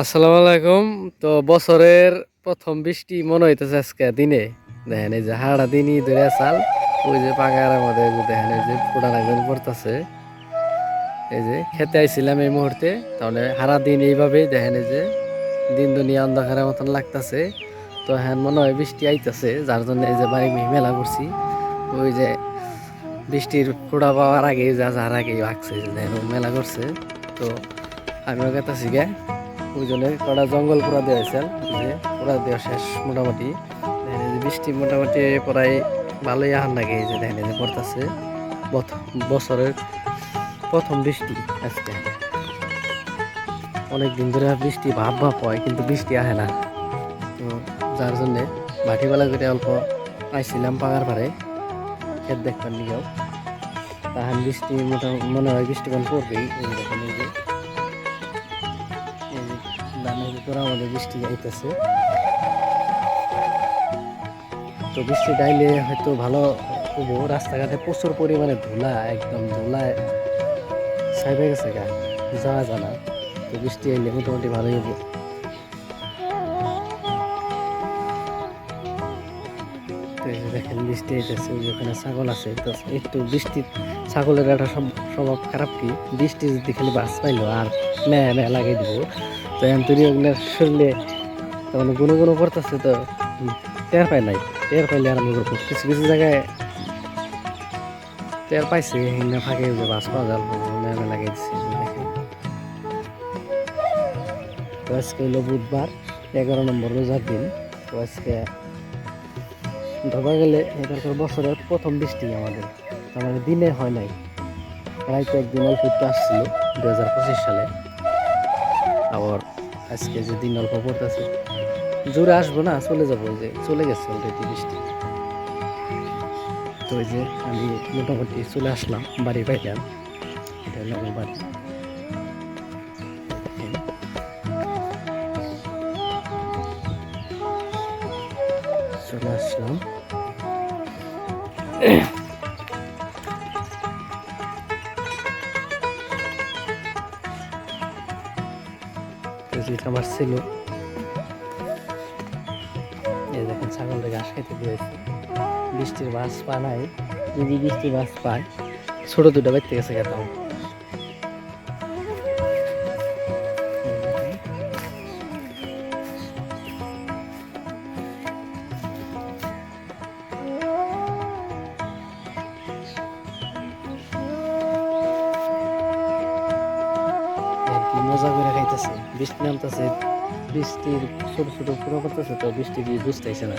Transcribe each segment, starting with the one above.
আসসালামু আলাইকুম। তো বছরের প্রথম বৃষ্টি মনে হইতেছে আজকে দিনে। দেখেন এই যে হাড়া দিনই ধরে চাল, ওই যে পাকার মধ্যে দেখেন এই যে ফুটান একজন পড়তেছে। এই যে খেতে আইছিলাম এই মুহূর্তে, তাহলে হারা দিন এইভাবেই দেখেন এই যে দিন দুনিয়া অন্ধকারের মতন লাগতাছে। তো হ্যাঁ মনে হয় বৃষ্টি আইতাছে, যার জন্য এই যে বাড়ি মেলা করছি। ওই যে বৃষ্টির ফোড়া পাওয়ার আগে যা যার আগে ভাগছে মেলা করছে। তো আমিও গেতাছি গে। ওই জন্য কটা জঙ্গল পুরা দেওয়া হয়েছে যে পুরা দেওয়া শেষ মোটামুটি। বৃষ্টি মোটামুটি প্রায় ভালোই আহার লাগে এই যে দেখেন যে পড়তেছে। বছরের প্রথম বৃষ্টি আজকে। অনেক দিন ধরে বৃষ্টি ভাব ভাব হয়, কিন্তু বৃষ্টি আসে না। তো যার জন্যে ভাটিবেলা করে অল্প আইছিলাম পাগার পারে ক্ষেত দেখবার নিয়েও। তাহান বৃষ্টি মোটামুটি মনে হয় বৃষ্টি কম পড়বেই এই যে ধানের ভিতরে আমাদের বৃষ্টি যাইতেছে। তো বৃষ্টি গাইলে হয়তো ভালো হব। রাস্তাঘাটে প্রচুর পরিমাণে ধুলা, একদম ধুলায় সাইবে গেছে গা। যাওয়া জানা তো বৃষ্টি আইলে মোটামুটি ভালোই হব। দেখেন, বৃষ্টি আইতেছে ওখানে ছাগল আছে। তো একটু বৃষ্টি ছাগলের একটা সব- স্বভাব খারাপ কি? বৃষ্টি যদি খালি বাস পাইলো আর মেয়া মেয়া লাগিয়ে দিব। তো এখন ওগুলোর শরীরে তখন গুনো করতেছে তো টের পাই নাই। টের পাইলে আরম্ভ করব কিছু কিছু জায়গায় টের পাইছে, এখানে ফাঁকে বাস পাওয়া যাল এই যে তো আজকে হলো বুধবার, এগারো নম্বর রোজার দিন। তো আজকে ধরা গেলে এবারকার বছরের প্রথম বৃষ্টি আমাদের। আমাদের দিনে হয় নাই। প্রায় কয়েকদিন অল্প একটু আসছিল দু হাজার পঁচিশ সালে। আজকে যে দিন অল্প পড়তেছে, জোরে আসব না, চলে যাব যে, চলে গেছে অলরেডি বৃষ্টি। তো যে আমি মোটামুটি চলে আসলাম বাড়ি পাইলাম এটা হলো আমার বাড়ি। চলে আসলাম। যেটা আমার ছিল। এই দেখেন ছাগলটা ঘাস খাইতে দিয়েছে বৃষ্টির বাস পা নাই যদি বৃষ্টির বাস পায়, ছোট দুটো বাইতে গেছে গেতাম মজা করে খাইতেছে। বৃষ্টি নামতেছে, বৃষ্টির ছোট ছোট পুরো করতেছে তো বৃষ্টি দিয়ে বুঝতেছে না।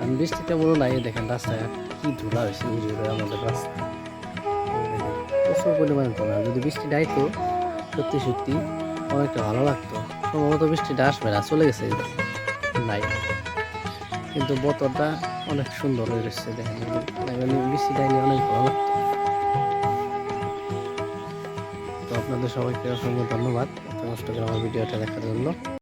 আর বৃষ্টিটা বলো নাই দেখেন রাস্তায় কি ধুলা হয়েছে উড়ে আমাদের রাস্তা। প্রচুর পরিমাণে ধুলা, যদি বৃষ্টি ডাইতো সত্যি সত্যি অনেকটা ভালো লাগতো। সম্ভবত বৃষ্টিটা আসবে না, চলে গেছে নাই। কিন্তু বোতলটা অনেক সুন্দর হয়ে রয়েছে, দেখেন। মানে বৃষ্টি ডাইলে অনেক ভালো লাগতো। আপনাদের সবাইকে অসংখ্য ধন্যবাদ। এত কষ্ট করে আমার ভিডিওটা দেখার জন্য।